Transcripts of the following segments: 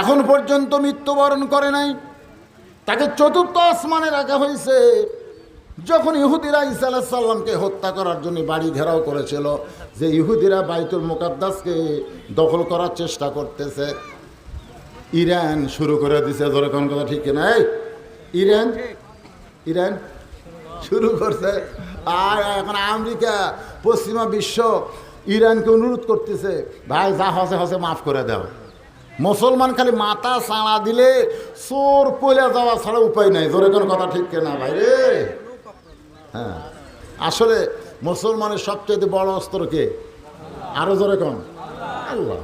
এখন পর্যন্ত মৃত্যুবরণ করে নাই। তাকে চতুর্থ আসমানে রাখা হয়েছে। যখন ইহুদিরা ইসা আলাহ সাল্লামকে হত্যা করার জন্য বাড়ি ঘেরাও করেছিল, যে ইহুদিরা বাইতুল মুকাদ্দাসকে দখল করার চেষ্টা করতেছে। ইরান শুরু করে দিছে, ধরে কোন কথা ঠিক কিনা? এই, ইরান? ইরান? শুরু করছে। আর এখন আমেরিকা, পশ্চিমা বিশ্ব ইরানকে অনুরোধ করতেছে, ভাই, যা হসে হসে মাফ করে দাও। মুসলমান খালি মাথা সাড়া দিলে চোর পয়লা যাওয়া ছাড়া উপায় নাই। জোরে কোনো কথা ঠিক কেনা ভাই রে? হ্যাঁ। আসলে মুসলমানের সবচেয়ে বড় অস্ত্র কে? আরও জোরে কম আল্লাহ।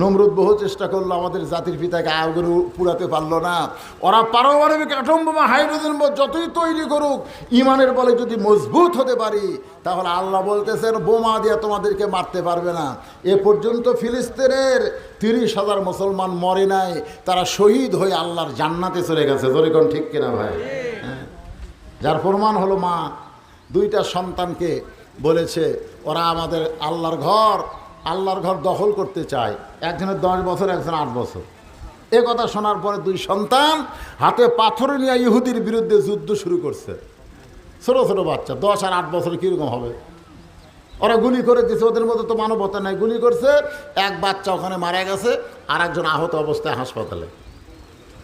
নমরুদ বহু চেষ্টা করল, আমাদের জাতির পিতাকে আগুন পুরাতে পারল না। ওরা পারমাণবিক অ্যাটম বোমা হাইড্রোজেন বোমা যতই তৈরি করুক, ইমানের বলে যদি মজবুত হতে পারি, তাহলে আল্লাহ বলতেছেন, বোমা দিয়ে তোমাদেরকে মারতে পারবে না। এ পর্যন্ত ফিলিস্তিনের তিরিশ হাজার মুসলমান মরে নাই, তারা শহীদ হয়ে আল্লাহর জান্নাতে চলে গেছে। জরিকন ঠিক কিনা ভাই? হ্যাঁ। যার প্রমাণ হলো মা, দুইটা সন্তানকে বলেছে, ওরা আমাদের আল্লাহর ঘর আল্লাহর ঘর দখল করতে চায়, একজনের দশ বছর, একজন আট বছর। এ কথা শোনার পরে দুই সন্তান হাতে পাথর নিয়ে ইহুদির বিরুদ্ধে যুদ্ধ শুরু করছে। ছোটো ছোটো বাচ্চা, দশ আর আট বছর কীরকম হবে? ওরা গুলি করে দিছে ওদের মধ্যে তো মানবতা নাই, গুলি করছে। এক বাচ্চা ওখানে মারা গেছে আর একজন আহত অবস্থায় হাসপাতালে।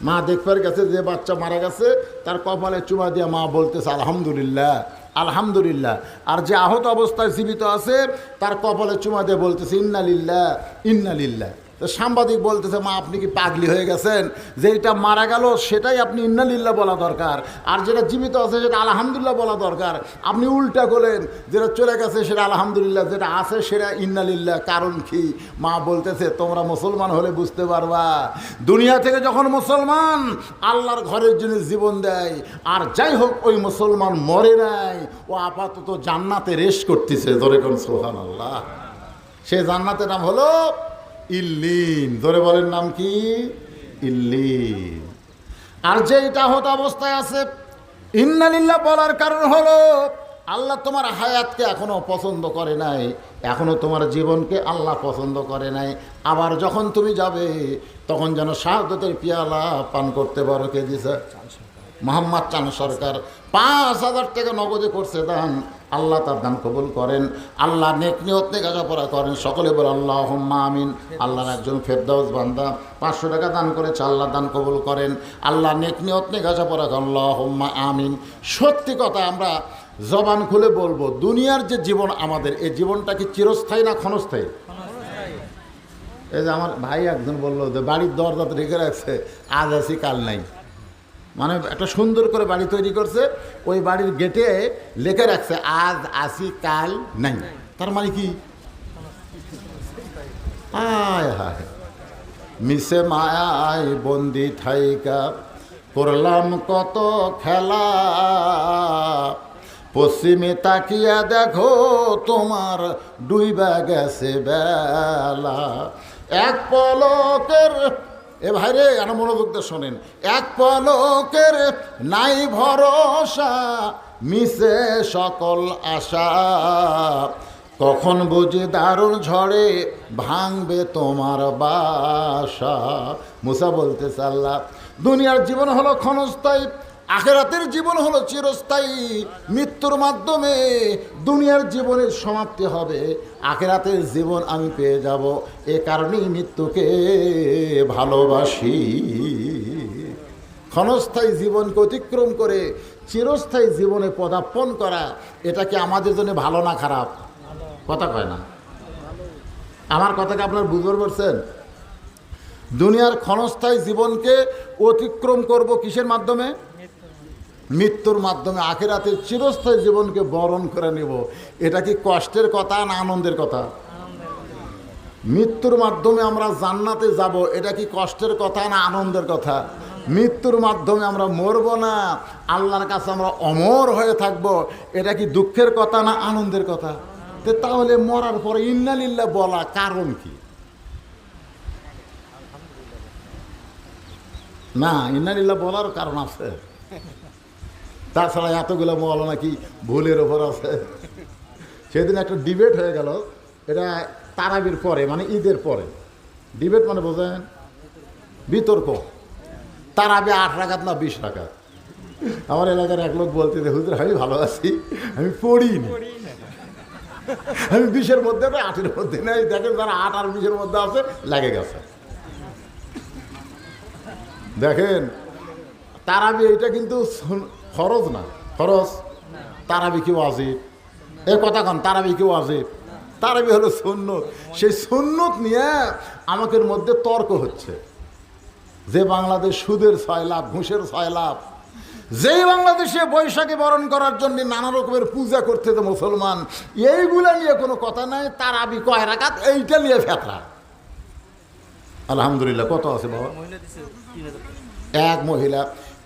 মা দেখবার গেছে যে বাচ্চা মারা গেছে, তার কপালে চুমা দিয়ে মা বলতেছে, আলহামদুলিল্লাহ। আলহামদুলিল্লাহ। আর যে আহত অবস্থায় জীবিত আছে তার কপালে চুমা দিয়ে বলতেছে ইন্নালিল্লাহ ইন্নালিল্লাহ। তো সাংবাদিক বলতেছে, মা, আপনি কি পাগলি হয়ে গেছেন? যেটা মারা গেল, সেটাই আপনি ইন্নালিল্লাহ বলা দরকার। আর যেটা জীবিত আছে, সেটা আলহামদুলিল্লাহ বলা দরকার। আপনি উল্টা করলেন, যেটা চলে গেছে, সেটা আলহামদুলিল্লাহ, যেটা আছে, সেটা ইন্নালিল্লাহ। কারণ কি? মা বলতেছে, তোমরা মুসলমান হলে বুঝতে পারবা। দুনিয়া থেকে যখন মুসলমান, আল্লাহর ঘরের জন্য জীবন দেয়। আর যাই হোক, ওই মুসলমান মরে নাই। ও আপাতত জান্নাতে রেশ করতেছে। ধরে কোন সোহান আল্লাহ সে জান্নাতের নাম হলো ইল্লিন। ধরে বলেন নাম কি? ইল্লিন। আর যে এটা হত অবস্থায় আছে, ইন্নালিল্লাহ বলার কারণ হলো, আল্লাহ তোমার হায়াতকে এখনও পছন্দ করে নাই, এখনও তোমার জীবনকে আল্লাহ পছন্দ করে নাই। আবার যখন তুমি যাবে, তখন যেন শাহাদতের পিয়ালা পান করতে পারো কে দিছে। মোহাম্মদ চান সরকার পাঁচ হাজার টাকা নগদে করছে দান আল্লাহ তার দান কবুল করেন। আল্লাহ নেক নিয়ত লেখাপড়া করেন। সকলে বলে আল্লাহ হোম্মা আমিন। আল্লাহর একজন ফেরদাউস বান্দা পাঁচশো টাকা দান করেছে, আল্লাহ দান কবুল করেন। আল্লাহ নেক নিয়ত লেখাপড়া করেন। আল্লাহ হোম্মা আমিন। সত্যি কথা, আমরা জবান খুলে বলব, দুনিয়ার যে জীবন আমাদের, এই জীবনটা কি চিরস্থায়ী না ক্ষণস্থায়ী? এই যে আমার ভাই একজন বলল যে, বাড়ির দরজাতে রেখে রাখছে, আজ আছি কাল নাই। মানে একটা সুন্দর করে বাড়ি তৈরি করছে, ওই বাড়ির গেটে লেখে রাখছে, আজ, আসি, কাল, নাই। তার মানে কি? আয় হায়। মিশে মায়ায় বন্দি ঠাইকা, করলাম কত খেলা। পশ্চিমে তাকিয়া দেখো, তোমার ডুইবা গেছে বেলা। এক পলকের এ ভাই রে এন মনোযোগটা শোনেন। এক পলকের নাই ভরসা, মিশে সকল আশা। কখন বুঝে দারুণ ঝড়ে ভাঙবে তোমার বাসা। মুসা বলতে চাল্লা দুনিয়ার জীবন হলো ক্ষণস্থায়ী আখেরাতের জীবন হলো চিরস্থায়ী। মৃত্যুর মাধ্যমে দুনিয়ার জীবনের সমাপ্তি হবে। আখেরাতের জীবন আমি পেয়ে যাব। এ কারণেই মৃত্যুকে ভালোবাসি। ক্ষণস্থায়ী জীবনকে অতিক্রম করে চিরস্থায়ী জীবনে পদার্পণ করা, এটা কি আমাদের জন্য ভালো না খারাপ? কথা কয় না। আমার কথাকে আপনার বুঝতে পারছেন? দুনিয়ার ক্ষণস্থায়ী জীবনকে অতিক্রম করব কিসের মাধ্যমে? মৃত্যুর মাধ্যমে আখেরাতের চিরস্থায়ী জীবনকে বরণ করে নেব। এটা কি কষ্টের কথা না আনন্দের কথা? মৃত্যুর মাধ্যমে আমরা জান্নাতে যাব, এটা কি কষ্টের কথা না আনন্দের কথা? মৃত্যুর মাধ্যমে আমরা মরব না, আল্লাহর কাছে আমরা অমর হয়ে থাকব, এটা কি দুঃখের কথা না আনন্দের কথা? তো তাহলে মরার পরে ইন্নালিল্লা বলা কারণ কি? না ইন্নালিল্লা বলার কারণ আছে। তাছাড়া এতগুলো বলা নাকি ভুলের ওপর আছে। সেদিন একটা ডিবেট হয়ে গেল। এটা তারাবির পরে মানে ঈদের পরে। ডিবেট মানে বোঝেন, বিতর্ক। তারাবি আট রাখাত না বিশ রাখাত আমার এলাকার এক লোক বলতে হুজুর, আমি ভালো আছি, আমি পড়িনি। আমি বিশের মধ্যে না আটের মধ্যে নেই দেখেন যারা আট আর বিশের মধ্যে আছে, লাগে গেছে। দেখেন, তারাবি এইটা কিন্তু ফরজ না? ফরজ? তারাবি কি ওয়াজিব? এ কথা কন, তারাবি কি ওয়াজিব? তারাবি হলো সুন্নত। সেই সুন্নত নিয়ে আমাদের মধ্যে তর্ক হচ্ছে। যে বাংলাদেশ সুদের ছয় লাভ ঘুষের ছয় লাভ যেই বাংলাদেশে বৈশাখী বরণ করার জন্য নানা রকমের পূজা করতে তো মুসলমান, এইগুলা নিয়ে কোনো কথা নাই। তার আবি কয় রাখাত এইটা নিয়ে ফেতরা। আলহামদুলিল্লাহ, কত আছে বাবা? এক মহিলা।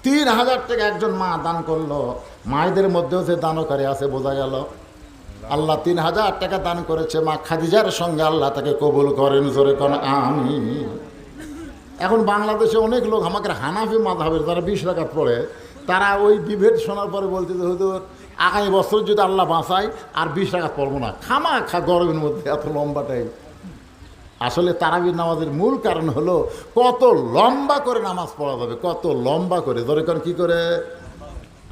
তিন হাজার টাকা একজন মা দান করল। মায়েদের মধ্যেও যে দানকারী আছে, বোঝা গেল। আল্লাহ তিন হাজার টাকা দান করেছে মা খাদিজার সঙ্গে, আল্লাহ তাকে কবুল করেন জোরে কোন আমি এখন বাংলাদেশে অনেক লোক আমাকে হানাফি মাধাবের যারা বিশ রাখাত পড়ে, তারা ওই বিভেদ শোনার পরে বলছে যে হয়তো আগামী বছর যদি আল্লাহ বাঁচায়, আর বিশ রাখাত পড়ব না। খামা খা গরমের মধ্যে এত লম্বাটাই আসলে তারাবির নামাজের মূল কারণ হলো কত লম্বা করে নামাজ পড়া যাবে, কত লম্বা করে। ধরে কারণ কী করে?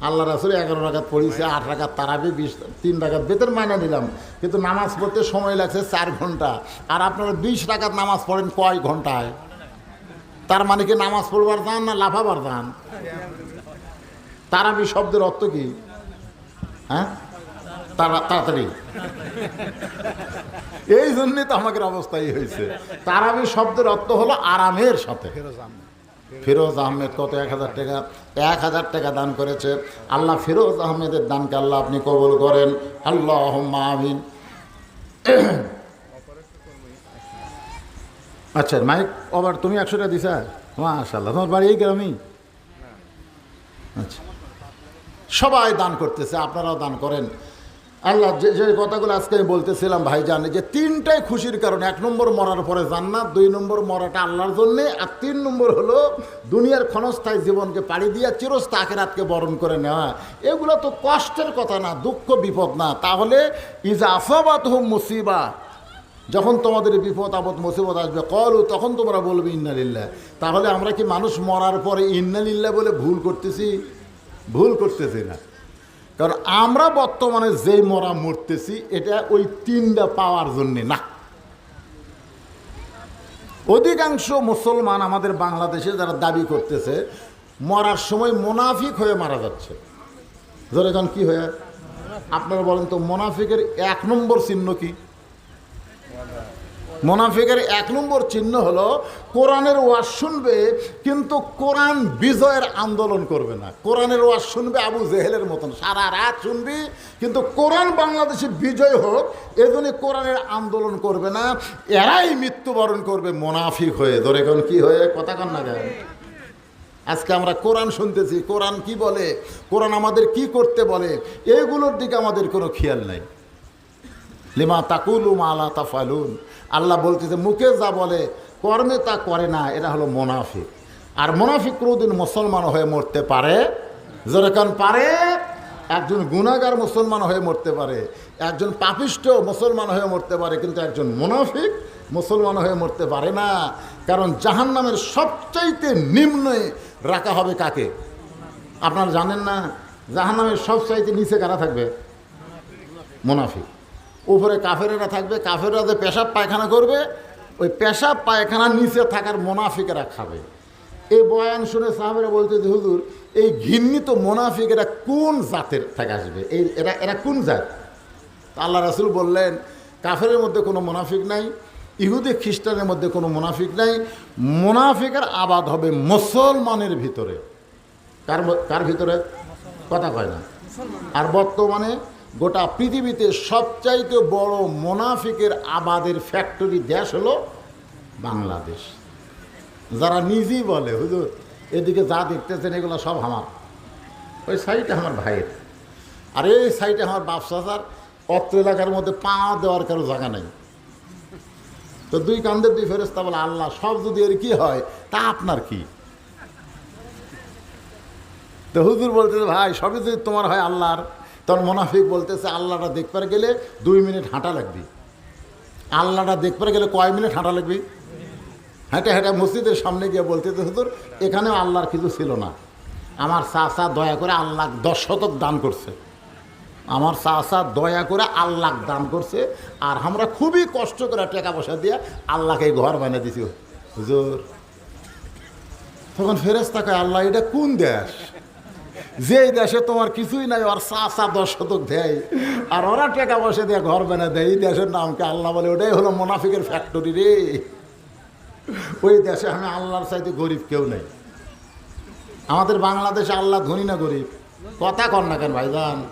আল্লাহ রাসুল এগারো রাখাত পড়িয়েছে, আট রাখাত তারাবি, বিশ, তিন রাখাত বেতন মাইনা নিলাম। কিন্তু নামাজ পড়তে সময় লাগছে চার ঘণ্টা। আর আপনারা বিশ রাখাত নামাজ পড়েন কয় ঘন্টায়? তার মানে কি নামাজ পড়বার যান না লাফাবার যান তারাবি শব্দের অর্থ কি? হ্যাঁ? তাড়াতাড়ি। এই জন্যে তো আমাদের অবস্থা এই হয়েছে। তারাবি শব্দের অর্থ হলো আরামের সাথে। ফিরোজ আহমেদ। কত? এক হাজার টাকা এক হাজার টাকা দান করেছে। আল্লাহ ফিরোজ আহমেদের দানকে আল্লাহ আপনি কবল করেন। আল্লাহ আমিন। আচ্ছা মাইক আবার তুমি একশো টাকা দিছা? মাশাল্লাহ তোমার বাড়ি এই গ্রামেই? আচ্ছা। সবাই দান করতেছে আপনারাও দান করেন। আল্লাহ যে যে কথাগুলো আজকে আমি বলতেছিলাম ভাই জানে যে তিনটাই খুশির কারণ, এক নম্বর মরার পরে জান্নাত, দুই নম্বর মরাটা আল্লাহর জন্যে, আর তিন নম্বর হলো দুনিয়ার ক্ষণস্থায়ী জীবনকে পাড়ি দিয়ে চিরস্থায়ী আখেরাতকে বরণ করে নেওয়া। এগুলো তো কষ্টের কথা না, দুঃখ বিপদ না। তাহলে, ইজা আফাবাত হুম মুসিবা, যখন তোমাদের বিপদ, আপদ, মুসিবত আসবে কলু তখন তোমরা বলবে ইন্নালিল্লাহ তাহলে আমরা কি মানুষ মরার পরে ইন্নালিল্লা বলে ভুল করতেছি? ভুল করতেছি না। কারণ আমরা বর্তমানে যেই মরা মরতেছি, এটা ওই তিনটা পাওয়ার জন্যে না। অধিকাংশ মুসলমান আমাদের বাংলাদেশে যারা দাবি করতেছে, মরার সময় মোনাফিক হয়ে মারা যাচ্ছে। ধরে কি হয়ে? আপনারা বলেন তো, মোনাফিকের এক নম্বর চিহ্ন কি? মোনাফিকের এক নম্বর চিহ্ন হলো, কোরআনের ওয়াজ শুনবে, কিন্তু কোরআন বিজয়ের আন্দোলন করবে না। কোরআনের ওয়াজ শুনবে আবু জেহেলের মতন। সারা রাত শুনবি, কিন্তু কোরআন বাংলাদেশে বিজয় হোক এজন্য কোরআনের আন্দোলন করবে না। এরাই মৃত্যুবরণ করবে মোনাফিক হয়ে। ধরে এখন কি হয়ে? কথা কন না কেন? আজকে আমরা কোরআন শুনতেছি। কোরআন কি বলে? কোরআন আমাদের কি করতে বলে? এগুলোর দিকে আমাদের কোনো খেয়াল নাই। লিমা তাকুলু মালা তাফালুন। আল্লাহ বলতেছে, মুখে যা বলে, কর্মে তা করে না। এটা হলো মোনাফিক। আর মোনাফিক কোনোদিন মুসলমান হয়ে মরতে পারে? যেরকম পারে। একজন গুণাগার মুসলমান হয়ে মরতে পারে, একজন পাপিষ্ট মুসলমান হয়ে মরতে পারে, কিন্তু একজন মুনাফিক মুসলমান হয়ে মরতে পারে না। কারণ জাহান্নামের সবচাইতে নিম্নে রাখা হবে কাকে? আপনারা জানেন না? জাহান্নামের সবচাইতে নিচে কারা থাকবে? মুনাফিক। উপরে কাফেরেরা থাকবে, কাফেররা যে পেশাব পায়খানা করবে, ওই পেশাব পায়খানার নিচে থাকার মোনাফিকেরা খাবে। এই বয়ান শুনে সাহাবেরা বলতে যে, হুজুর, এই ঘিন্নিত মোনাফিকেরা কোন জাতের থেকে আসবে? এই, এরা এরা কোন জাত? আল্লাহ রাসুল বললেন, কাফেরের মধ্যে কোনো মোনাফিক নাই, ইহুদি, খ্রিস্টানের মধ্যে কোনো মোনাফিক নাই, মোনাফিকের আবাদ হবে মুসলমানের ভিতরে। কার কার ভিতরে? কথা কয় না। আর বর্তমানে গোটা পৃথিবীতে সবচাইতে বড় মোনাফিকের আবাদের ফ্যাক্টরি দেশ হলো বাংলাদেশ। যারা নিজেই বলে, হুজুর, এদিকে যা দেখতেছেন, এগুলো সব আমার। ওই সাইডে আমার ভাইয়ের। আর এই সাইডে আমার বাপসাচার অত্র এলাকার মধ্যে পা দেওয়ার কারও জায়গা নেই। তো দুই কান্দের দুই ফেরস্তা বলে, আল্লাহ, সব যদি এর কি হয়, তা আপনার কি? তো হুজুর বলতেছে, ভাই, সবই যদি তোমার হয় আল্লাহর তখন মোনাফিক বলতেছে, আল্লাহটা দেখবার গেলে দুই মিনিট হাঁটা লাগবে। আল্লাহটা দেখবার গেলে কয় মিনিট হাঁটা লাগবে? হেঁটে হেঁটে মসজিদের সামনে গিয়ে বলতে হুজুর, এখানেও আল্লাহর কিছু ছিল না। আমার চাচা দয়া করে আল্লাহ দশ শতক দান করছে। আমার চাচা দয়া করে আল্লাহ দান করছে আর আমরা খুবই কষ্ট করে টাকা পয়সা দিয়ে আল্লাহকে ঘর বানিয়ে দিছি। হুজুর, তখন ফেরেস্তা আল্লাহ, এটা কোন দেশ? যে দেশে তোমার কিছুই নাই, ওর চাচা দশ শতক দেয়। আর ওরা টাকা পয়সা দিয়ে ঘর বেনা দেয়। এই দেশের নামকে আল্লাহ বলে? ওটাই হলো মোনাফিকের ফ্যাক্টরি রে। ওই দেশে আমি আল্লাহর চাইতে গরিব কেউ নেই। আমাদের বাংলাদেশে আল্লাহ ধনী না গরিব? কথা কর না কেন ভাইজান?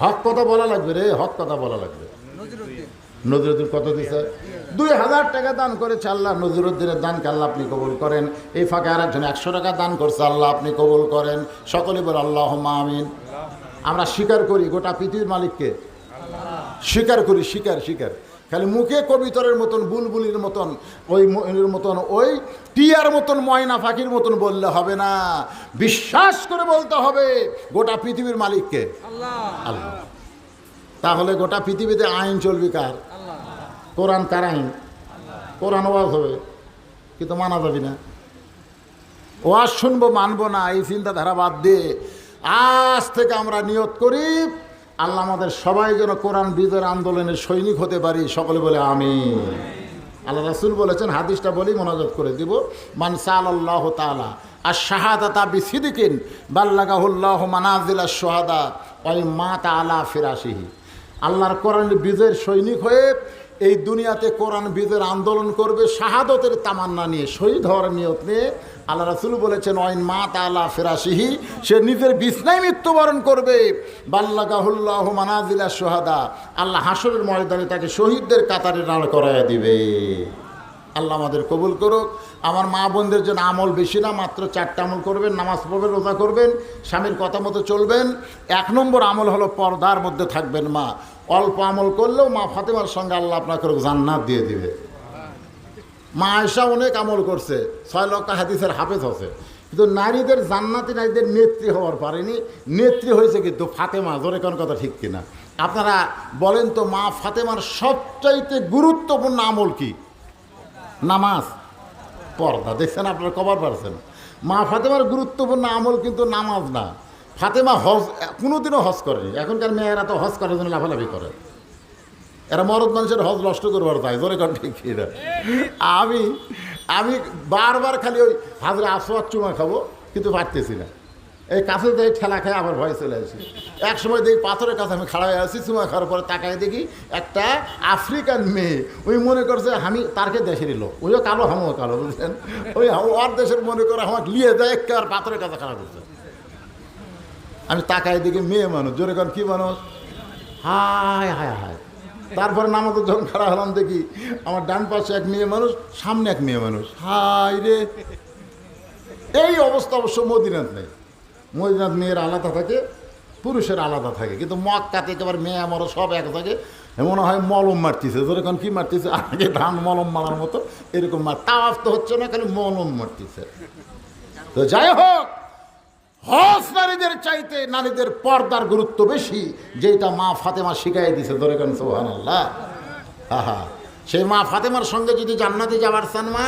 হক কথা বলা লাগবে রে, হক কথা বলা লাগবে। নজরুদ্দিন কত দিছে? দুই হাজার টাকা দান করেছে আল্লাহ। নজরুদ্দিনের দানকে আল্লাহ আপনি কবুল করেন? এই ফাঁকে আর একজন একশো টাকা দান করছে আল্লাহ আপনি কবুল করেন। সকলে বলে আল্লাহ আমিন। আমরা স্বীকার করি গোটা পৃথিবীর মালিককে। স্বীকার করি স্বীকার স্বীকার। খালি মুখে কবিতরের মতন বুলবুলির মতন ওই ময়ূরের মতন ওই টিয়ার মতন ময়না ফাঁকির মতন বললে হবে না। বিশ্বাস করে বলতে হবে গোটা পৃথিবীর মালিককে। আল্লাহ। তাহলে গোটা পৃথিবীতে আইন চলবে কার? কোরআন কার আইন? কোরআন ওয়াজ হবে কিন্তু মানা যাবে না। ওয়াজ শুনব, মানবো না, এই চিন্তাধারা বাদ দিয়ে আজ থেকে আমরা নিয়ত করি, আল্লাহ আমাদের সবাই যেন কোরআন বিজয়ের আন্দোলনের সৈনিক হতে পারি, সকলে বলে আমি আল্লাহ রাসুল বলেছেন, হাদিসটা বলি মনোযোগ করে দিব, মান সাল আল্লাহ তালা আর শাহাদা শাহাদাতা বিসিদিকিন বাল্লাগাহুল্লাহ মানাজিলা সোহাদা ওই মা তালা ফিরাসিহি আল্লাহর কোরআন বিজয়ের সৈনিক হয়ে এই দুনিয়াতে কোরআন বিদের আন্দোলন করবে, শাহাদতের তামান্না নিয়ে, শহীদ হওয়ার নিয়ত নিয়ে আল্লাহ রাসুল বলেছেন অইন মা তালা ফেরাসিহি সে নিজের বিছনায় মৃত্যুবরণ করবে। বাল্লাগাহুল্লাহ মানাজিলা সোহাদা আল্লাহ হাসরের ময়দানে তাকে শহীদদের কাতারে দাঁড় করাইয়া দিবে। আল্লাহ আমাদের কবুল করুক। আমার মা বোনদের জন্য আমল বেশি না, মাত্র চারটা আমল করবেন, নামাজ পড়বেন, রোজা করবেন, স্বামীর কথা মতো চলবেন। এক নম্বর আমল হলো পর্দার মধ্যে থাকবেন মা। অল্প আমল করলেও মা ফাতেমার সঙ্গে আল্লাহ আপনাকে জান্নাত দিয়ে দিবে। মা আয়সা অনেক আমল করছে, ছয় লক্ষ হাদিসের হাফেজ হচ্ছে কিন্তু নারীদের জান্নাতি নারীদের নেত্রী হওয়ার পারেনি। নেত্রী হয়েছে কিন্তু ফাতেমা, জোরে কোন কথা ঠিক কিনা? আপনারা বলেন তো মা ফাতেমার সবচাইতে গুরুত্বপূর্ণ আমল কি? নামাজ। পর্দা, দেখছেন আপনারা কবার পারছেন। মা ফাতেমার গুরুত্বপূর্ণ আমল কিন্তু নামাজ না। ফাতেমা হজ, কোনোদিনও হজ করেনি। এখনকার মেয়েরা তো হজ করার জন্য লাফালাফি করে। এরা মরদ মানুষের হজ নষ্ট করবার তাই জোরে আমি আমি বারবার খালি ওই হাজরে আসোয়ার চুমা খাব, কিন্তু পারতেছি না। এই কাছে দেখি ঠেলা খেয়ে আবার ভয় চলে আসি। এক সময় দেখি পাথরের কাছে আমি খাড়া হয়ে আছি, চুমা খাওয়ার পরে তাকায় দেখি একটা আফ্রিকান মেয়ে। ওই মনে করছে আমি তারকে দেশেরই লোক। ওইও কালো হামও কালো, বুঝলেন? ওই ওর দেশের মনে করে আমাকে লিয়ে দেয় আর পাথরের কাছে খাড়া করছে। আমি তাকায় দেখি মেয়ে মানুষ। জোরে কর কি মানুষ? হায় হায় হায়। তারপরে নামাজের যখন খাড়া হলাম দেখি আমার ডান পাশে এক মেয়ে মানুষ, সামনে এক মেয়ে মানুষ। হায় রে! এই অবস্থা অবশ্য মদিনাথ নেই। মদিনাথ মেয়ের আলাদা থাকে, পুরুষের আলাদা থাকে। কিন্তু মক্কাতে একেবারে মেয়ে আমারও সব এক থাকে। মনে হয় মলম মারতেছে। যেরকম কি মারতেছে? আগে ধান মলম মারার মতো এরকম মার। তাওয়াফ তো হচ্ছে না, খালি মলম মারতেছে। তো যাই হোক, হজ নারীদের চাইতে নারীদের পর্দার গুরুত্ব বেশি যেটা মা ফাতেমা শিখাই দিছে ধরে কেন সোহান আল্লাহ হা সেই মা ফাতেমার সঙ্গে যদি জান্নাতে যাওয়ার চান মা,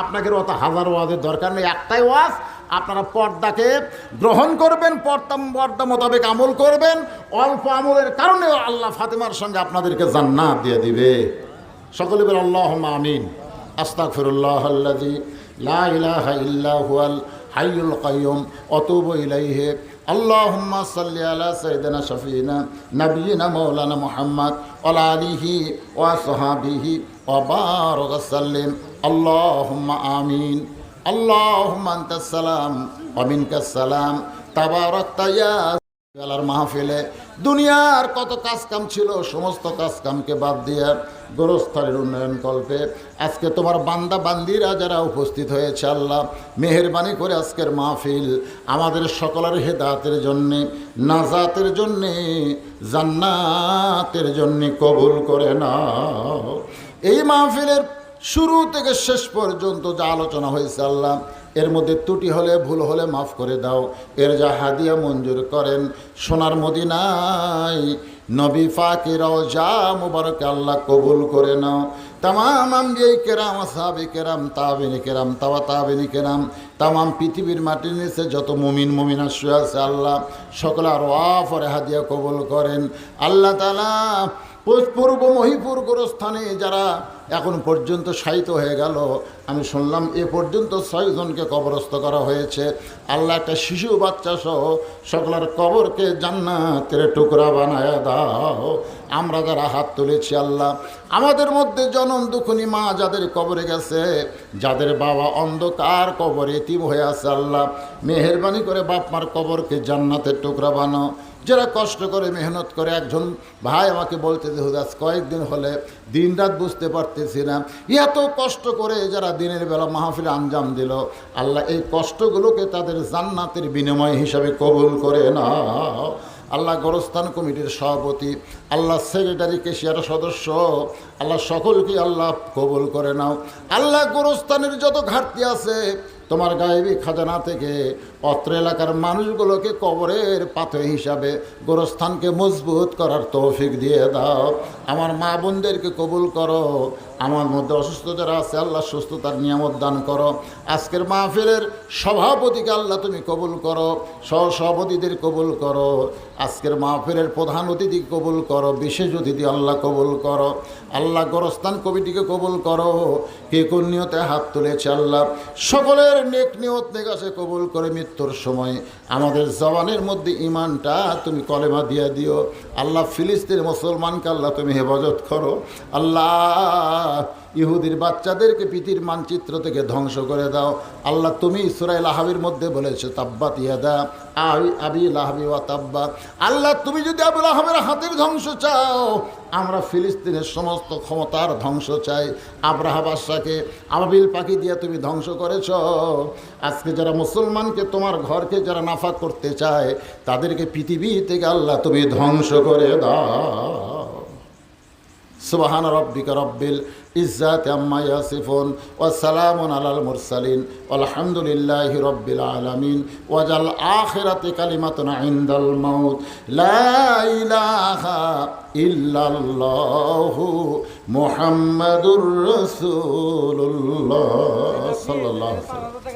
আপনাকে অত হাজার ওয়াজের দরকার নেই। একটাই ওয়াজ আপনারা পর্দাকে গ্রহণ করবেন, পর্দা পর্দা মোতাবেক আমল করবেন, অল্প আমলের কারণে আল্লাহ ফাতেমার সঙ্গে আপনাদেরকে জান্নাত দিয়ে দিবে। সকলে বলে আল্লাহ আমিন। আস্তাক ফিরুল্লাহ লা ইলাহা ইল্লা হুয়াল হাইয়ুল কাইয়ুম, অতুবু ইলাইহি। সাল্লি আলা সাইয়্যিদিনা শাফিনা নাবিয়িনা মাওলানা মুহাম্মদ ওয়া আলিহি ওয়া সাহাবিহি, ওয়া বারাক সাল্লিম আনতাস সালাম ইয়া বেলার মাহফিলে। দুনিয়ার কত কাজ কাম ছিল, সমস্ত কাজ কামকে বাদ দিয়ে গোরস্থানের উন্নয়ন কল্পে। আজকে তোমার বান্দা, বান্দিরা যারা উপস্থিত হয়েছে, আল্লাহ মেহরবানি করে আজকের মাহফিল আমাদের সকলের হেদাতের জন্যে, নাজাতের জন্যে, জান্নাতের জন্যে কবুল করে নাও। এই মাহফিলের শুরু থেকে শেষ পর্যন্ত যা আলোচনা হয়েছে আল্লাহ, এর মধ্যে ত্রুটি হলে, ভুল হলে মাফ করে দাও। এর যা হাদিয়া মঞ্জুর করেন, সোনার মদিনায় নবী ফাকিরাও যা মুবারক আল্লাহ কবুল করে নাও। তামাম আম্বিয়াই কেরাম, সাহাবি কেরাম তাবিনী কেরাম, তাওয়া তাবিনী কেরাম, তামাম পৃথিবীর মাটির নিচে যত মুমিন, মুমিনা শুয়ে আছে আল্লাহ, সকল আর ওয়াফরে হাদিয়া কবুল করেন। আল্লাহ তালা পূর্ব মহিপুর গোরস্থানে যারা এখন পর্যন্ত শায়িত হয়ে গেল। আমি শুনলাম এ পর্যন্ত ছয়জনকে কবরস্থ করা হয়েছে। আল্লাহ একটা শিশু বাচ্চা সহ সকলের কবরকে জান্নাতের টুকরা বানায় দাও। আমরা যারা হাত তুলেছি আল্লাহ, আমাদের মধ্যে জনম দুখনি মা যাদের কবরে গেছে, যাদের বাবা অন্ধকার কবরে এতিম হয়ে আছে আল্লাহ, মেহরবানি করে বাপ মার কবরকে জান্নাতের টুকরা বানাও। যারা কষ্ট করে, মেহনত করে, একজন ভাই আমাকে বলতে যে কয়েকদিন হলে দিন রাত বুঝতে পারতেছি না। এত কষ্ট করে যারা দিনের বেলা মাহফিল আঞ্জাম দিল, আল্লাহ এই কষ্টগুলোকে তাদের জান্নাতের বিনিময় হিসাবে কবুল করে না আল্লাহ গরস্থান কমিটির সভাপতি, আল্লাহ সেক্রেটারি, কেশিয়ার সদস্য, আল্লাহ সকলকে আল্লাহ কবুল করে নাও। আল্লাহ গরস্থানের যত ঘাটতি আছে তোমার গায়েবি খাজানা থেকে অত্র এলাকার মানুষগুলোকে কবরের পাথর হিসাবে গোরস্থানকে মজবুত করার তৌফিক দিয়ে দাও। আমার মা বোনদেরকে কবুল করো। আমার মধ্যে অসুস্থ যারা আছে, আল্লাহ সুস্থতার নিয়ামত দান করো। আজকের মাহফিলের সভাপতিকে আল্লাহ তুমি কবুল করো সহ সভাপতিদের কবুল করো, আজকের মাহফিলের প্রধান অতিথি কবুল করো, বিশেষ অতিথি আল্লাহ কবুল করো, আল্লাহ গোরস্থান কমিটিকে কবুল করো, কে কোন নিয়তে হাত তুলেছে আল্লাহ, সকলের নেক নিয়ত নেগাছে কবুল করে মৃত্যুর সময়। আমাদের জবানের মধ্যে ইমানটা তুমি কলেমা দিয়ে দিও। আল্লাহ ফিলিস্তিন মুসলমানকে আল্লাহ তুমি হেফাজত করো। আল্লাহ ইহুদির বাচ্চাদেরকে পৃথিবীর মানচিত্র থেকে ধ্বংস করে দাও। আল্লাহ তুমি সুরাই লাহাবির মধ্যে বলেছ, তাব্বাত ইয়াদা আবি আবি লাহাবি ওয়া তাব্বা আল্লাহ তুমি যদি আবুল আহমের হাতের ধ্বংস চাও, আমরা ফিলিস্তিনের সমস্ত ক্ষমতার ধ্বংস চাই। আব্রাহা বাদশাকে আবাবিল পাখি দিয়ে তুমি ধ্বংস করেছ। আজকে যারা মুসলমানকে তোমার ঘরকে যারা নাফা করতে চায়, তাদেরকে পৃথিবী থেকে আল্লাহ তুমি ধ্বংস করে দাও। সুবহান রব্বিকা রব্বিল ইজ্জাতি আম্মা ইয়াসিফুন ওয়া সালামুন আলাল মুরসালিন আলহামদুলিল্লাহি রব্বিল আলামিন ওয়াজাল আখিরাতি কালিমাতুন ইনদাল মাউত। লা ইলাহা ইল্লাল্লাহু মুহাম্মাদুর রাসূলুল্লাহ। সাল্লাল্লাহু আলাইহি